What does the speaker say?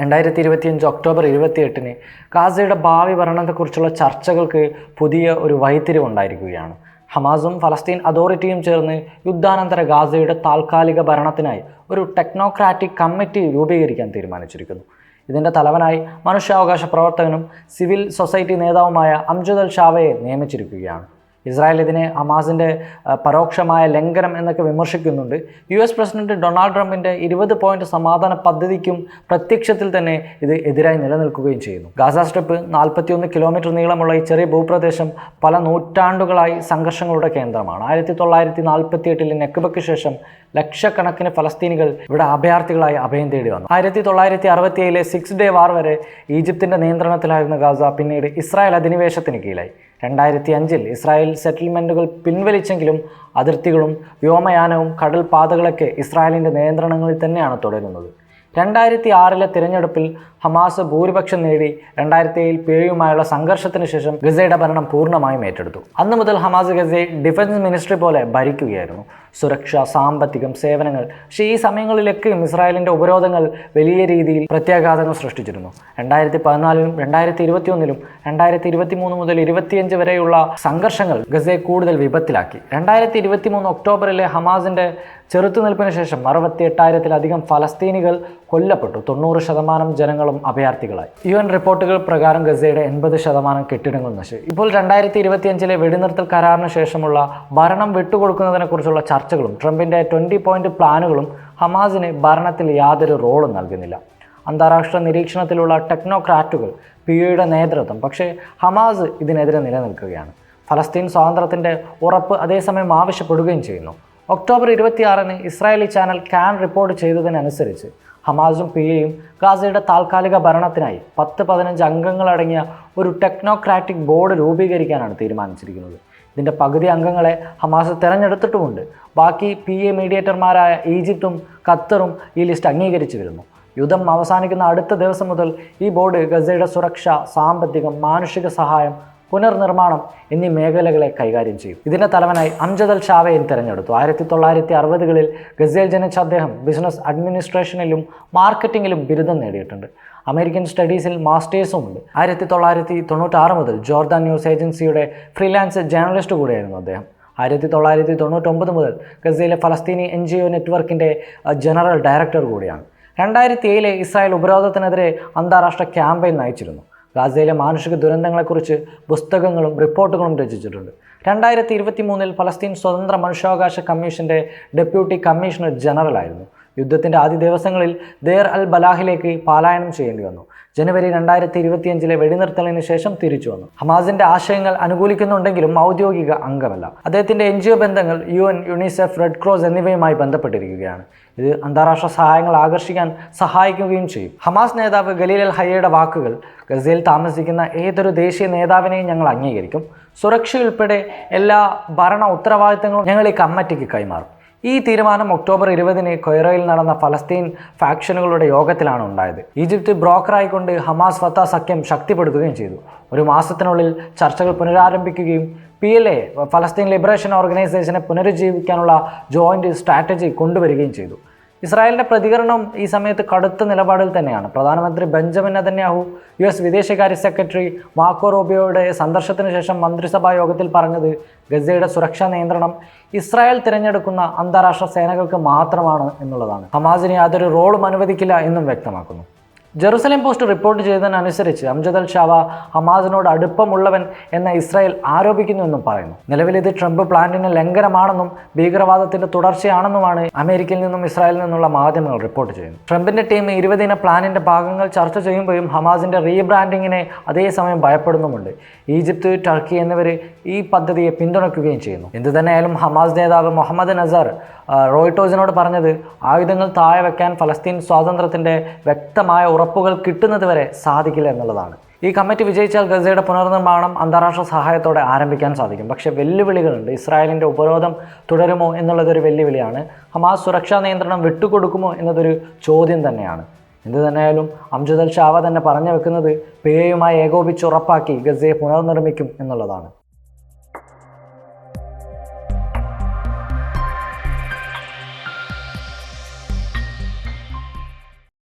രണ്ടായിരത്തി ഇരുപത്തിയഞ്ച് ഒക്ടോബർ ഇരുപത്തിയെട്ടിന് ഗാസയുടെ ഭാവി ഭരണത്തെക്കുറിച്ചുള്ള ചർച്ചകൾക്ക് പുതിയ ഒരു വഴിത്തിരിവുണ്ടായിരിക്കുകയാണ്. ഹമാസും ഫലസ്തീൻ അതോറിറ്റിയും ചേർന്ന് യുദ്ധാനന്തര ഗാസയുടെ താൽക്കാലിക ഭരണത്തിനായി ഒരു ടെക്നോക്രാറ്റിക് കമ്മിറ്റി രൂപീകരിക്കാൻ തീരുമാനിച്ചിരിക്കുന്നു. ഇതിന്റെ തലവനായി മനുഷ്യാവകാശ പ്രവർത്തകനും സിവിൽ സൊസൈറ്റി നേതാവുമായ അംജുദൽ ഷാവയെ നിയമിച്ചിരിക്കുകയാണ്. ഇസ്രായേൽ ഇതിനെ ഹമാസിന്റെ പരോക്ഷമായ ലംഘനം എന്നൊക്കെ വിമർശിക്കുന്നുണ്ട്. യു എസ് പ്രസിഡന്റ് ഡൊണാൾഡ് ട്രംപിന്റെ ഇരുപത് പോയിന്റ് സമാധാന പദ്ധതിക്കും പ്രത്യക്ഷത്തിൽ തന്നെ ഇത് എതിരായി നിലനിൽക്കുകയും ചെയ്യുന്നു. ഗാസ സ്ട്രിപ്പ് നാൽപ്പത്തിയൊന്ന് കിലോമീറ്റർ നീളമുള്ള ഈ ചെറിയ ഭൂപ്രദേശം പല നൂറ്റാണ്ടുകളായി സംഘർഷങ്ങളുടെ കേന്ദ്രമാണ്. ആയിരത്തി തൊള്ളായിരത്തി നാൽപ്പത്തി എട്ടിലെ നെക്കുബയ്ക്ക് ശേഷം ലക്ഷക്കണക്കിന് ഫലസ്തീനികൾ ഇവിടെ അഭയാർത്ഥികളായി അഭയം തേടി വന്നു. ആയിരത്തി തൊള്ളായിരത്തി അറുപത്തിയേഴിലെ സിക്സ് ഡേ വാർ വരെ ഈജിപ്തിന്റെ നിയന്ത്രണത്തിലായിരുന്ന ഗാസ പിന്നീട് ഇസ്രായേൽ അധിനിവേശത്തിന് കീഴിലായി രണ്ടായിരത്തി അഞ്ചിൽ ഇസ്രായേൽ സെറ്റിൽമെന്റുകൾ പിൻവലിച്ചെങ്കിലും അതിർത്തികളും വ്യോമയാനവും കടൽപാതകളൊക്കെ ഇസ്രായേലിന്റെ നിയന്ത്രണങ്ങളിൽ തന്നെയാണ് തുടരുന്നത്. രണ്ടായിരത്തി ആറിലെ തിരഞ്ഞെടുപ്പിൽ ഹമാസ് ഭൂരിപക്ഷം നേടി രണ്ടായിരത്തി ഏഴിൽ പേയുമായുള്ള സംഘർഷത്തിന് ശേഷം ഗസയുടെ ഭരണം പൂർണമായും ഏറ്റെടുത്തു. അന്നു മുതൽ ഹമാസ് ഗസയെ ഡിഫൻസ് മിനിസ്ട്രി പോലെ ഭരിക്കുകയായിരുന്നു. സുരക്ഷ സാമ്പത്തികം സേവനങ്ങൾ പക്ഷേ ഈ സമയങ്ങളിലൊക്കെയും ഇസ്രായേലിന്റെ ഉപരോധങ്ങൾ വലിയ രീതിയിൽ പ്രത്യാഘാതങ്ങൾ സൃഷ്ടിച്ചിരുന്നു. രണ്ടായിരത്തി പതിനാലിലും രണ്ടായിരത്തി ഇരുപത്തിയൊന്നിലും രണ്ടായിരത്തി ഇരുപത്തി മൂന്ന് മുതൽ ഇരുപത്തിയഞ്ച് വരെയുള്ള സംഘർഷങ്ങൾ ഗസയെ കൂടുതൽ വിപത്തിലാക്കി. രണ്ടായിരത്തി ഇരുപത്തി മൂന്ന് ഒക്ടോബറിലെ ഹമാസിന്റെ ചെറുത്തുനിൽപ്പിന് ശേഷം അറുപത്തി എട്ടായിരത്തിലധികം ഫലസ്തീനികൾ കൊല്ലപ്പെട്ടു. തൊണ്ണൂറ് ശതമാനം ജനങ്ങളും അഭയാർത്ഥികളായി. യു എൻ റിപ്പോർട്ടുകൾ പ്രകാരം ഗസയുടെ എൺപത് ശതമാനം കെട്ടിടങ്ങൾ നശിച്ചു. ഇപ്പോൾ രണ്ടായിരത്തി ഇരുപത്തിയഞ്ചിലെ വെടിനിർത്തൽ കരാറിന് ശേഷമുള്ള ഭരണം വിട്ടുകൊടുക്കുന്നതിനെക്കുറിച്ചുള്ള ചർച്ചകളും ട്രംപിന്റെ ട്വന്റി പോയിന്റ് പ്ലാനുകളും ഹമാസിന് ഭരണത്തിൽ യാതൊരു റോളും നൽകുന്നില്ല. അന്താരാഷ്ട്ര നിരീക്ഷണത്തിലുള്ള ടെക്നോക്രാറ്റുകൾ പി യുടെ നേതൃത്വം. പക്ഷേ ഹമാസ് ഇതിനെതിരെ നിലനിൽക്കുകയാണ്. ഫലസ്തീൻ സ്വാതന്ത്ര്യത്തിന്റെ ഉറപ്പ് അതേസമയം ആവശ്യപ്പെടുകയും ചെയ്യുന്നു. ഒക്ടോബർ ഇരുപത്തിയാറിന് ഇസ്രായേലി ചാനൽ കാൻ റിപ്പോർട്ട് ചെയ്തതിനനുസരിച്ച് ഹമാസും പി എയും ഗാസയുടെ താൽക്കാലിക ഭരണത്തിനായി പത്ത് പതിനഞ്ച് അംഗങ്ങളടങ്ങിയ ഒരു ടെക്നോക്രാറ്റിക് ബോർഡ് രൂപീകരിക്കാനാണ് തീരുമാനിച്ചിരിക്കുന്നത്. ഇതിന്റെ പകുതി അംഗങ്ങളെ ഹമാസ് തിരഞ്ഞെടുത്തിട്ടുമുണ്ട്. ബാക്കി പി എ മീഡിയേറ്റർമാരായ ഈജിപ്തും ഖത്തറും ഈ ലിസ്റ്റ് അംഗീകരിച്ചു വരുന്നു. യുദ്ധം അവസാനിക്കുന്ന അടുത്ത ദിവസം മുതൽ ഈ ബോർഡ് ഗസയുടെ സുരക്ഷ സാമ്പത്തികം മാനുഷിക സഹായം പുനർനിർമ്മാണം എന്നീ മേഖലകളെ കൈകാര്യം ചെയ്യും. ഇതിന്റെ തലവനായി അംജദൽ ഷാവയെ തിരഞ്ഞെടുത്തു. ആയിരത്തി തൊള്ളായിരത്തി അറുപതുകളിൽ ഗസേൽ ജനിച്ച അദ്ദേഹം ബിസിനസ് അഡ്മിനിസ്ട്രേഷനിലും മാർക്കറ്റിംഗിലും ബിരുദം നേടിയിട്ടുണ്ട്. അമേരിക്കൻ സ്റ്റഡീസിൽ മാസ്റ്റേഴ്സും ഉണ്ട്. ആയിരത്തി തൊള്ളായിരത്തി തൊണ്ണൂറ്റാറ് മുതൽ ജോർദാൻ ന്യൂസ് ഏജൻസിയുടെ ഫ്രീലാൻസ് ജേർണലിസ്റ്റ് കൂടിയായിരുന്നു അദ്ദേഹം. ആയിരത്തി തൊള്ളായിരത്തി തൊണ്ണൂറ്റൊമ്പത് മുതൽ ഗസയിലെ ഫലസ്തീനി എൻ ജി ഒ നെറ്റ്വർക്കിന്റെ ജനറൽ ഡയറക്ടർ കൂടിയാണ്. രണ്ടായിരത്തി ഏഴിലെ ഇസ്രായേൽ ഉപരോധത്തിനെതിരെ അന്താരാഷ്ട്ര ക്യാമ്പയിൻ നയിച്ചിരുന്നു. ഗാസയിലെ മാനുഷിക ദുരന്തങ്ങളെക്കുറിച്ച് പുസ്തകങ്ങളും റിപ്പോർട്ടുകളും രചിച്ചിട്ടുണ്ട്. രണ്ടായിരത്തി ഇരുപത്തി മൂന്നിൽ ഫലസ്തീൻ സ്വതന്ത്ര മനുഷ്യാവകാശ കമ്മീഷന്റെ ഡെപ്യൂട്ടി കമ്മീഷണർ ജനറലായിരുന്നു. യുദ്ധത്തിന്റെ ആദ്യ ദിവസങ്ങളിൽ ദേർ അൽ ബലാഹിലേക്ക് പാലായനം ചെയ്യേണ്ടി വന്നു. ജനുവരി രണ്ടായിരത്തി ഇരുപത്തിയഞ്ചിലെ വെടിനിർത്തലിന് ശേഷം തിരിച്ചു വന്നു. ഹമാസിന്റെ ആശയങ്ങൾ അനുകൂലിക്കുന്നുണ്ടെങ്കിലും ഔദ്യോഗിക അംഗമല്ല. അദ്ദേഹത്തിന്റെ എൻ ജി ഒ ബന്ധങ്ങൾ U N UNICEF red cross എന്നിവയുമായി ബന്ധപ്പെട്ടിരിക്കുകയാണ്. ഇത് അന്താരാഷ്ട്ര സഹായങ്ങൾ ആകർഷിക്കാൻ സഹായിക്കുകയും ചെയ്യും. ഹമാസ് നേതാവ് ഗലീൽ അൽ ഹയ്യയുടെ വാക്കുകൾ ഗസയിൽ താമസിക്കുന്ന ഏതൊരു ദേശീയ നേതാവിനെയും ഞങ്ങൾ അംഗീകരിക്കും. സുരക്ഷയുൾപ്പെടെ എല്ലാ ഭരണ ഉത്തരവാദിത്തങ്ങളും ഞങ്ങൾ ഈ കമ്മിറ്റിക്ക് കൈമാറും. ഈ തീരുമാനം ഒക്ടോബർ ഇരുപതിന് കൊയ്റോയിൽ നടന്ന ഫലസ്തീൻ ഫാക്ഷനുകളുടെ യോഗത്തിലാണ് ഉണ്ടായത്. ഈജിപ്ത് ബ്രോക്കറായിക്കൊണ്ട് ഹമാസ് ഫത്ത സഖ്യം ശക്തിപ്പെടുത്തുകയും ചെയ്തു. ഒരു മാസത്തിനുള്ളിൽ ചർച്ചകൾ പുനരാരംഭിക്കുകയും പി എൽ എ ഫലസ്തീൻ ലിബറേഷൻ ഓർഗനൈസേഷനെ പുനരുജ്ജീവിക്കാനുള്ള ജോയിന്റ് സ്ട്രാറ്റജി കൊണ്ടുവരികയും ചെയ്തു. ഇസ്രായേലിന്റെ പ്രതികരണം ഈ സമയത്ത് കടുത്ത നിലപാടിൽ തന്നെയാണ്. പ്രധാനമന്ത്രി ബെഞ്ചമിൻ നെതന്യാഹു യു എസ് വിദേശകാര്യ സെക്രട്ടറി മാക്കോ റോബിയോയുടെ സന്ദർശനത്തിന് ശേഷം മന്ത്രിസഭാ യോഗത്തിൽ പറഞ്ഞത് ഗസയുടെ സുരക്ഷാ നിയന്ത്രണം ഇസ്രായേൽ തിരഞ്ഞെടുക്കുന്ന അന്താരാഷ്ട്ര സേനകൾക്ക് മാത്രമാണ് എന്നുള്ളതാണ്. ഹമാസിന് യാതൊരു റോളും അനുവദിക്കില്ല എന്നും വ്യക്തമാക്കുന്നു. ജെറുസലേം പോസ്റ്റ് റിപ്പോർട്ട് ചെയ്തതിനനുസരിച്ച് അംജദൽ ഷാവ ഹമാസിനോട് അടുപ്പമുള്ളവൻ എന്ന ഇസ്രായേൽ ആരോപിക്കുന്നുവെന്നും പറയുന്നു. നിലവിൽ ഇത് ട്രംപ് പ്ലാന്റിന് ലംഘനമാണെന്നും ഭീകരവാദത്തിന്റെ തുടർച്ചയാണെന്നുമാണ് അമേരിക്കയിൽ നിന്നും ഇസ്രായേലിൽ നിന്നുള്ള മാധ്യമങ്ങൾ റിപ്പോർട്ട് ചെയ്യുന്നത്. ട്രംപിന്റെ ടീം ഇരുപതിന പ്ലാനിന്റെ ഭാഗങ്ങൾ ചർച്ച ചെയ്യുമ്പോഴും ഹമാസിന്റെ റീബ്രാൻഡിങ്ങിനെ അതേസമയം ഭയപ്പെടുന്നുമുണ്ട്. ഈജിപ്ത് ടർക്കി എന്നിവർ ഈ പദ്ധതിയെ പിന്തുണയ്ക്കുകയും ചെയ്യുന്നു. എന്തു തന്നെയായാലും ഹമാസ് നേതാവ് മുഹമ്മദ് നസർ റോയിട്ടോസിനോട് പറഞ്ഞത് ആയുധങ്ങൾ താഴെ വെക്കാൻ ഫലസ്തീൻ സ്വാതന്ത്ര്യത്തിന്റെ വ്യക്തമായ ഉറപ്പുകൾ കിട്ടുന്നത് വരെ സാധിക്കില്ല എന്നുള്ളതാണ്. ഈ കമ്മിറ്റി വിജയിച്ചാൽ ഗസയുടെ പുനർനിർമ്മാണം അന്താരാഷ്ട്ര സഹായത്തോടെ ആരംഭിക്കാൻ സാധിക്കും. പക്ഷേ വെല്ലുവിളികളുണ്ട്. ഇസ്രായേലിന്റെ ഉപരോധം തുടരുമോ എന്നുള്ളതൊരു വെല്ലുവിളിയാണ്. ഹമാസ് സുരക്ഷാ നിയന്ത്രണം വിട്ടുകൊടുക്കുമോ എന്നതൊരു ചോദ്യം തന്നെയാണ്. എന്തു തന്നെയായാലും അംജുദൽ ഷാവ തന്നെ പറഞ്ഞു വെക്കുന്നത് പേയുമായി ഏകോപിച്ച് ഉറപ്പാക്കി ഗസയെ പുനർനിർമ്മിക്കും എന്നുള്ളതാണ്.